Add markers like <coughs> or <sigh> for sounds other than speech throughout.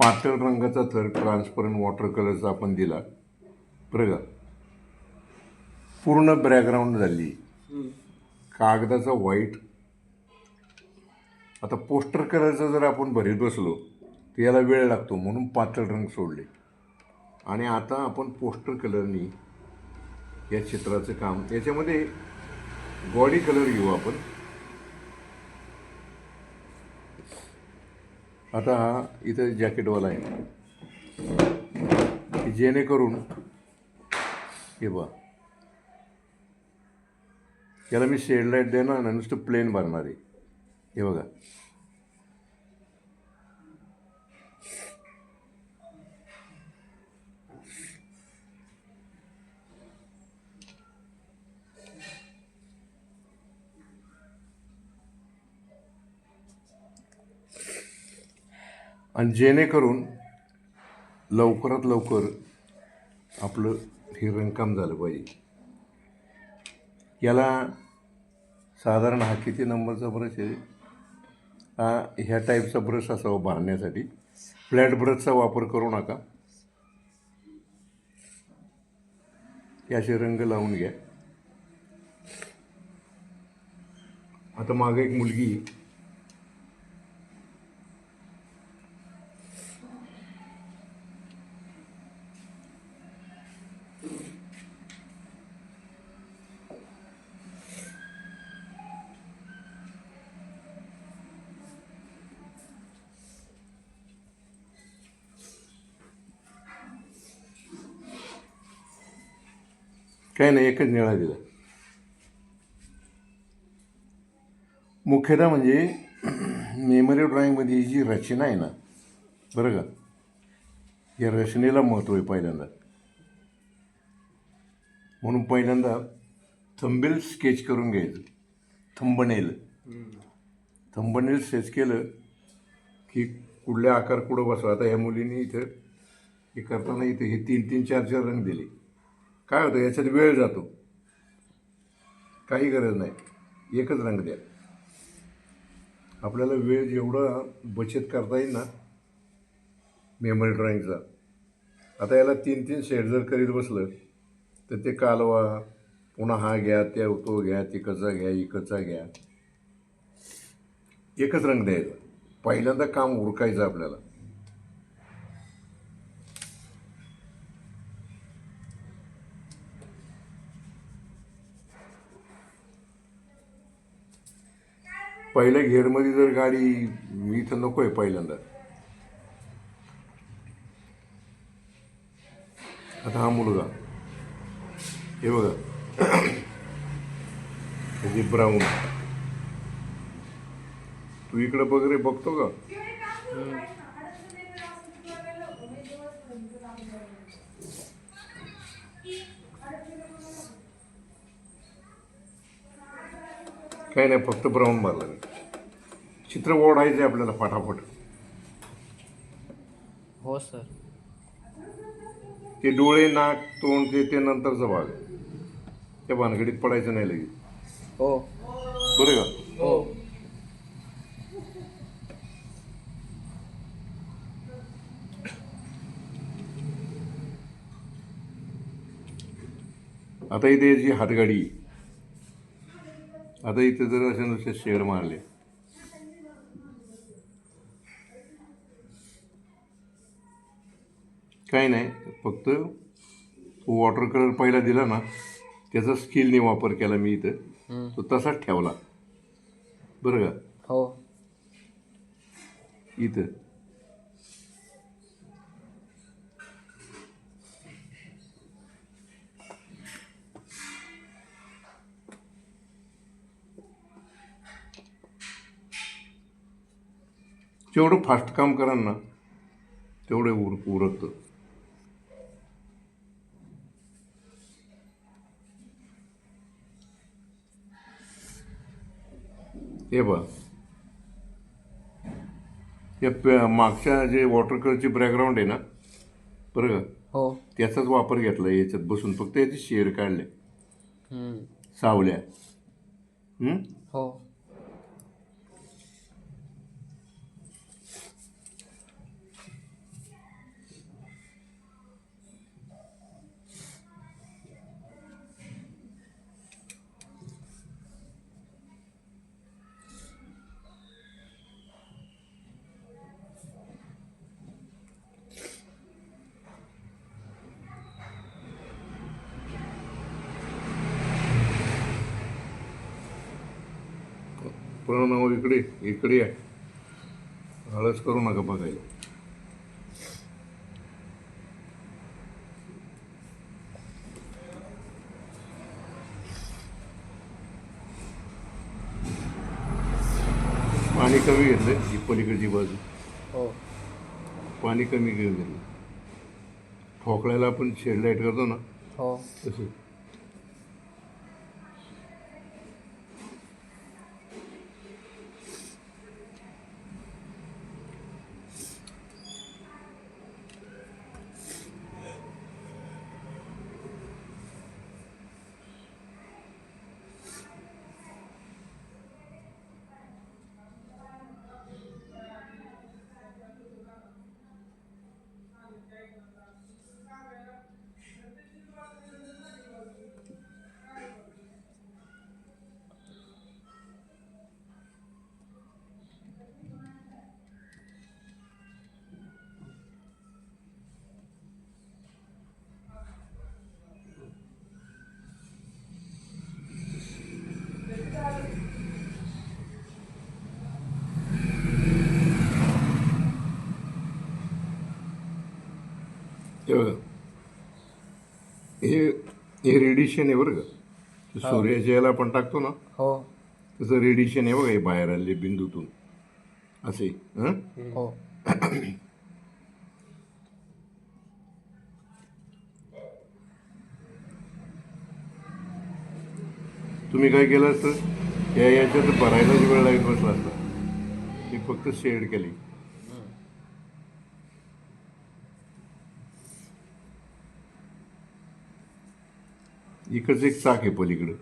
पातळ रंगाचा थर ट्रान्सपरंट वॉटर कलरचा आपण दिला. बरं का? पूर्ण बॅकग्राऊंड झाली. कागदाचा व्हाईट आता पोस्टर कलरचा जर आपण भरीत बसलो तर याला वेळ लागतो म्हणून पातळ रंग सोडले. आणि आता आपण पोस्टर कलरनी या चित्राचं काम याच्यामध्ये बॉडी कलर घेऊ आपण. आता हा इथं जॅकेटवाला आहे. की जेणेकरून हे बा याला मी शेड लाइट देणार ना नुसतं प्लेन भरणार आहे. हे बघा. आणि जेणेकरून लवकरात लवकर आपलं हे रंगकाम झालं पाहिजे. याला साधारण हा किती नंबरचा ब्रश आहे? हा ह्या टाईपचा ब्रश असावा भरण्यासाठी फ्लॅट ब्रशचा वापर करू नका. याचे रंग लावून घ्या. आता मागे एक मुलगी काही नाही एकच निळा दिला. मुख्यतः म्हणजे मेमरी ड्रॉइंगमध्ये ही जी रचना आहे ना बरं का? या रचनेला महत्त्व आहे पहिल्यांदा. म्हणून पहिल्यांदा थंबेल स्केच करून घ्यायचं. थंबनेल थंबनेल स्केच केलं की कुठल्या आकार कुठं बसवा. आता ह्या मुलींनी इथं हे करताना इथं हे तीन तीन चार चार रंग दिले. काय होतं याच्यात वेळ जातो. काही गरज नाही. एकच रंग द्या. आपल्याला वेळ जेवढा बचत करता येईल ना मेमरी ड्रॉइंगचा आता याला तीन तीन शेड जर करीत बसलं तर ते कालवा पुन्हा हा घ्या त्या तो घ्या तिकडचा घ्या इकडचा घ्या. एकच रंग द्यायचा. पहिल्यांदा काम उरकायचं आपल्याला. पहिल्या गिअरमध्ये जर गाडी इथं नको आहे पहिल्यांदा. आता हा मुलगा. हे बघा. <coughs> ब्राऊन तू इकडं बघ रे बघतो का? काही नाही फक्त ब्राऊन मारला मी. चित्र ओढायचं आहे आपल्याला फटाफट हो सर. ते डोळे नाक तोंड ते ते नंतरचा भाग. त्या भानगडीत पडायचं नाही लगेच. हो. बरं का? हो. आता इथे जी हातगाडी आता इथे जर असे नुसते शेड मारले काही नाही फक्त वॉटर कलर पहिला दिला ना त्याचा स्किलने वापर केला मी इथं. तो तसाच ठेवला. बरं का? हो. इथं. जेवढं फास्ट काम कराल ना तेवढं उर उरकतं. हे बघ. या प- मागच्या जे वॉटर कलरची बॅकग्राऊंड आहे ना बरं का? हो. त्याचाच वापर घेतला याच्यात बसून फक्त याचे शेड काढले. हम्म. सावल्या. हं? हो प्रणव इकडे इकडे या. आळस करू नका बघायला. पाणी कमी घेतलं ही पलीकडची बाजू. हो. पाणी कमी घेऊन घेतलं ठोकळ्याला आपण शेड लाइट करतो ना हो. तसं हे बघा हे हे रेडिएशन आहे बरं का. ते सूर्याच्या याला आपण टाकतो ना. हो. तसं रेडिएशन आहे बघा हे बाहेर आले बिंदूतून. असे हं? हो. तुम्ही काय केलं असतं? या याच्यात भरायलाच वेळ लागत बसला असता. ही फक्त शेड केली. इकडचं एक चाक आहे पलीकडं.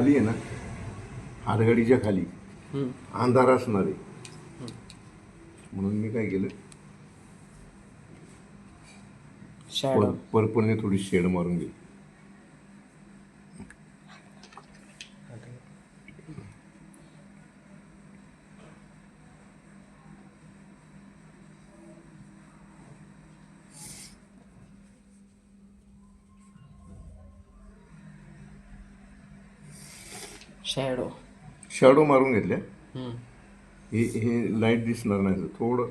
खाली आहे ना हातगाडीच्या खाली. अंधार असणार आहे. म्हणून मी काय केलं? पर्पलने थोडी शेड मारून गेली शॅडो शॅडो मारून घेतल्या. हे हे लाइट दिसणार नाही थोडं.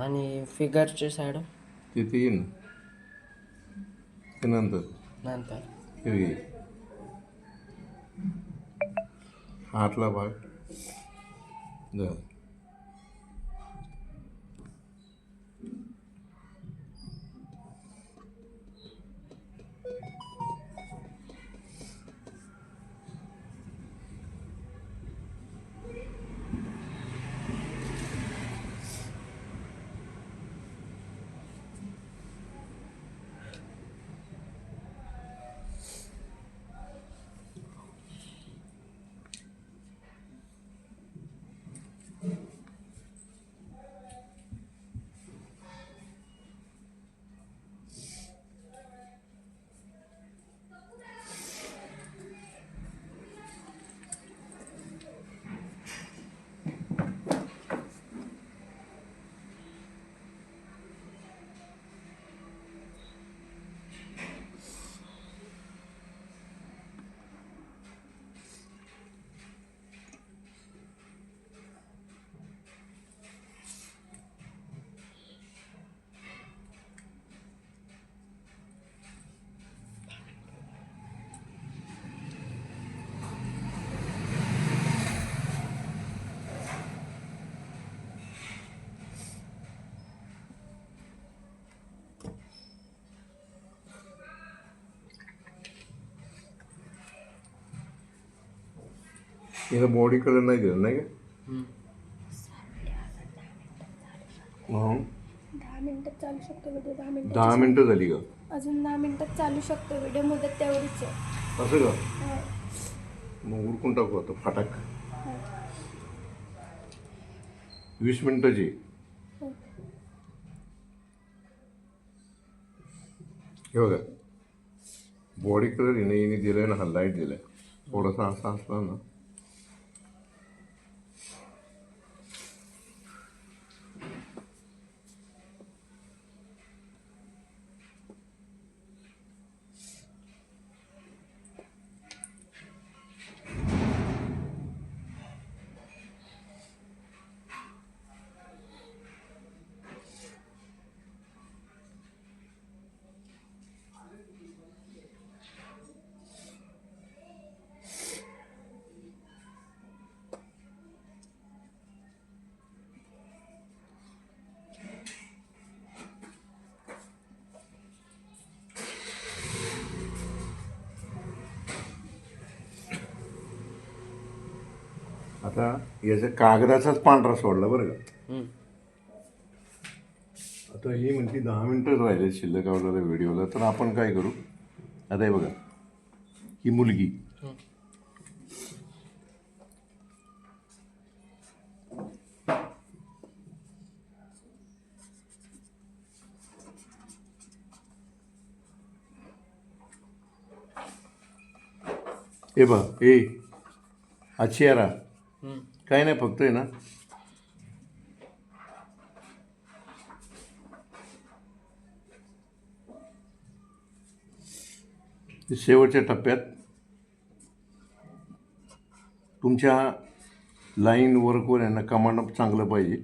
आणि फिगरचे शॅडो तिथे येईन. ते नंतर. नंतर. हे. हातला भाग झालं हिनं बॉडी कलर नाही दिला नाही का हं. दहा मिनिटं चालू शकतो म्हणजे दहा मिनिटं दहा मिनटं झाली का अजून दहा मिनिटात चालू शकतो व्हिडिओ मुदत तेवढीच आहे असं का हो. मग उरकून टाकू आता फाटाक हो. वीस मिनिटाची हो. हे बघा बॉडी कलर हिने हिने दिलाय ना हा लाइट दिलाय थोडासा असा असला ना आता याचा कागदाचाच पांढरा सोडला बरं का. आता ही म्हणते दहा मिनटं राहिले शिल्लक आवडलेल्या व्हिडिओला तर आपण काय करू? आता हे बघा. ही मुलगी. ए बा ए अच्छियारा हम्म. काही नाही फक्त आहे ना. शेवटच्या टप्प्यात तुमच्या लाईन वर्कवर यांना कमांड चांगलं पाहिजे.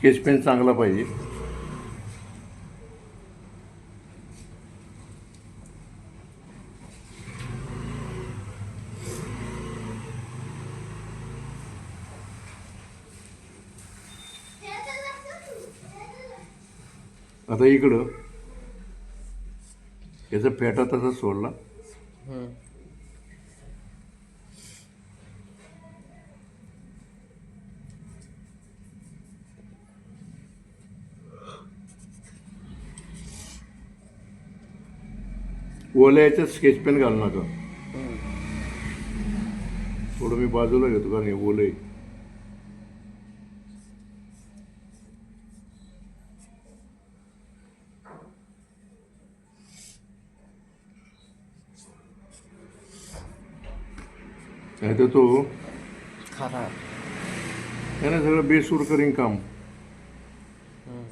स्केच पेन चांगला पाहिजे. आता इकडं. याचा फेटा तसा सोडला. ओल्या याच्यात स्केच पेन घालू नका. थोडं मी बाजूला घेतो कारण हे ओलं. आहे नाही तर तो त्याने सगळं बेसूर करीन काम हम्म.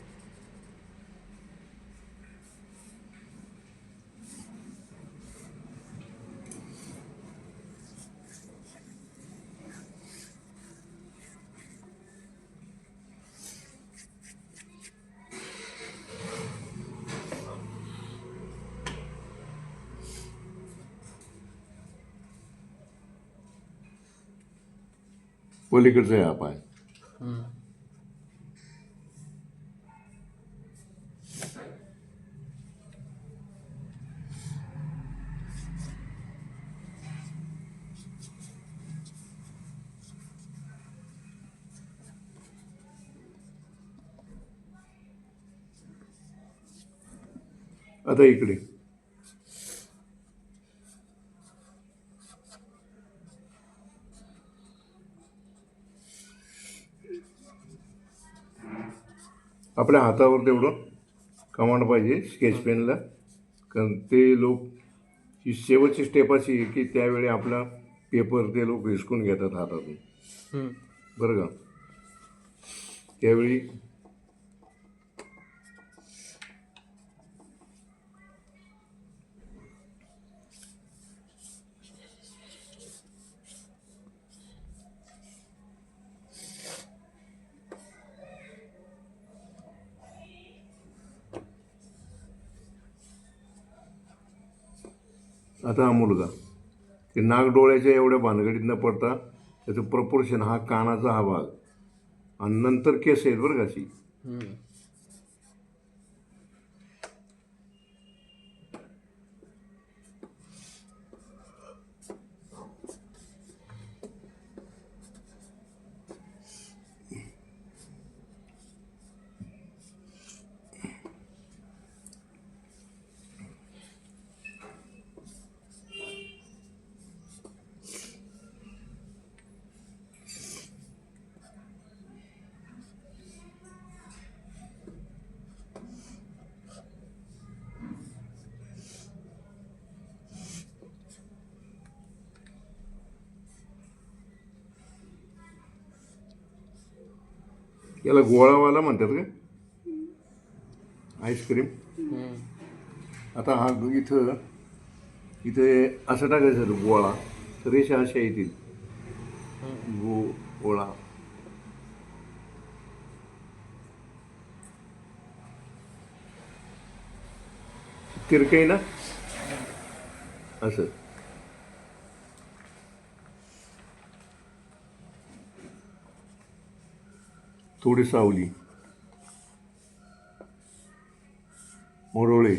पलीकडचा आहे हा पाय. आता इकडे. आपल्या हातावर तेवढं कमांड पाहिजे स्केच पेनला कारण ते लोक ही शेवटची स्टेप अशी आहे की त्यावेळी आपला पेपर ते लोक हिसकून घेतात हातातून. बरं का? त्यावेळी आता हा मुलगा. ते नागडोळ्याच्या एवढ्या भानगडीत न पडता त्याचं प्रपोर्शन हा कानाचा हा भाग. आणि नंतर केस आहेत बरं का अशी. याला गोळावाला म्हणतात का? आईस्क्रीम. आता हा इथं इथे असं टाकायचं गोळा. तर रेषा अशा येतील. गो गोळा. तिरकई ना? असं. थोडी सावली. मोडोळे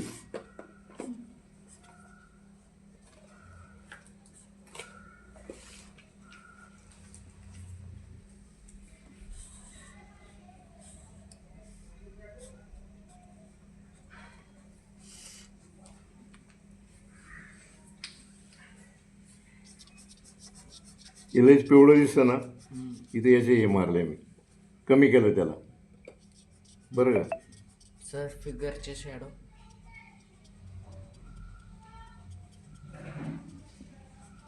इलाच पिवळं दिसतं ना? इथे याचे हे मारले मी. कमी केलं त्याला. बरं का? सर फिगरचे शॅडो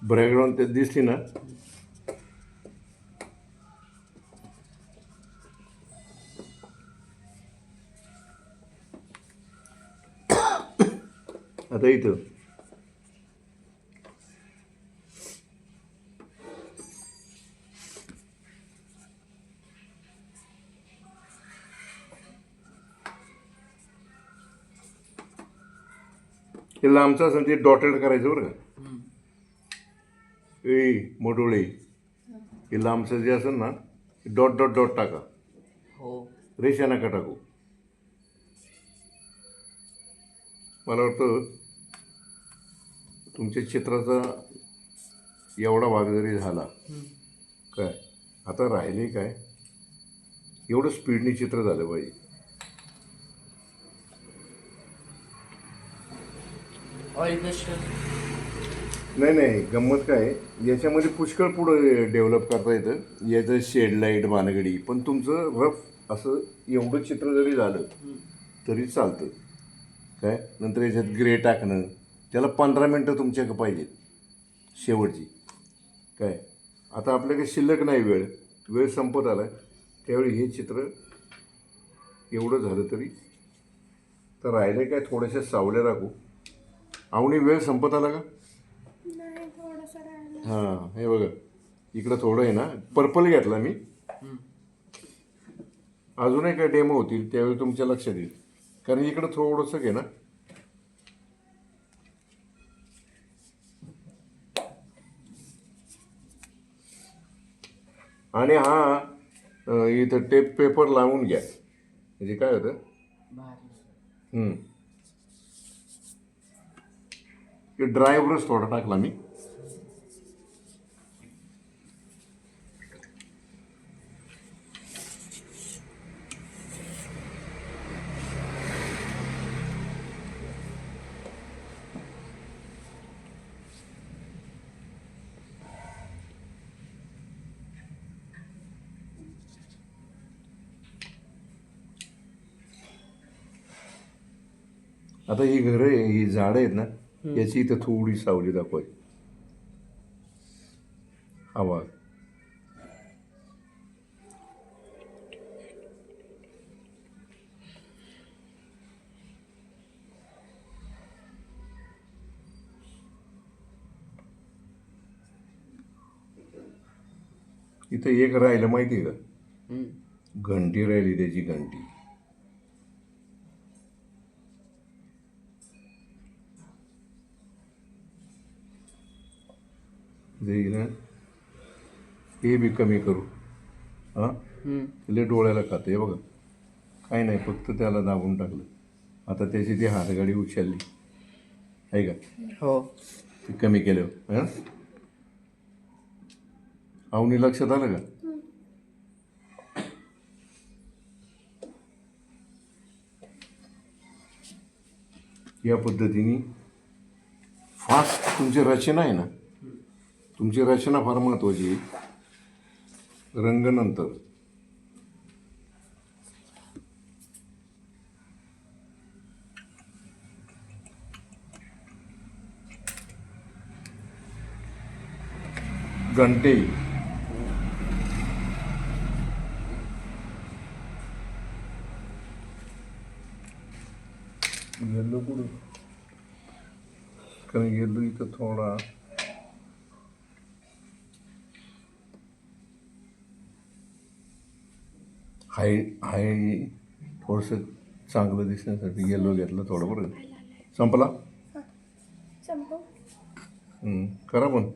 बॅकग्राऊंड ते दिसली ना? <coughs> आता इथं. हे लांबचं असेल ते डॉटेड करायचं बरं का. ए मोठोळे हे लांबचं जे असेल ना डॉट डॉट डॉट टाका. हो. रेषा नका टाकू. मला वाटतं तुमच्या चित्राचा एवढा भाग जरी झाला काय? आता राहिले काय? एवढं स्पीडने चित्र झालं पाहिजे. नाही नाही गंमत काय याच्यामध्ये पुष्कळ पुढं डेव्हलप करता येतं. याचं शेड लाइट बानगडी पण तुमचं रफ असं एवढं चित्र जरी झालं तरी चालतं. काय? नंतर याच्यात ग्रे टाकणं. त्याला पंधरा मिनटं तुमच्याकडे पाहिजेत. शेवटची. काय? आता आपल्याकडे शिल्लक नाही वेळ. वेळ संपत आला त्यावेळी हे चित्र एवढं झालं तरी. तर राहिले काय? थोड्याशा सावल्या राखू. आवणी वेळ संपत आला का? नाही थोडंसं राहिलं. हां हे बघा. इकडं थोडं आहे ना. पर्पल घेतला मी. अजूनही काय डेमो होतील त्यावेळी तुमच्या लक्षात येईल. कारण इकडं थोडंसं घे ना. आणि हा इथं टेप पेपर लावून घ्या. म्हणजे काय होतं? की ते ड्रायव्हरच थोडा टाकला मी. आता ही घरं आहे ही झाडं आहेत ना याची इथं थोडी सावली दाखवायची हवा इथं एक राहिलं माहिती आहे का. घंटी राहिली त्याची घंटी. जे हे बी कमी करू. हां. तिला डोळ्याला खाते. बघा. काही नाही फक्त त्याला दाबून टाकलं. आता त्याची ती हातगाडी उचलली. आहे का? हो. ते कमी केलं हां? आवनी लक्षात आलं का? या पद्धतीने फास्ट तुमची रचना आहे ना तुमची रचना फार महत्त्वाची रंगनंतर. घंटे. येलो कुठं? कारण येलो इथं थोडा. हाय हाय थोडंसं चांगलं दिसण्यासाठी येल्लो घेतलं थोडं बरं? संपला? संपव. करा पण.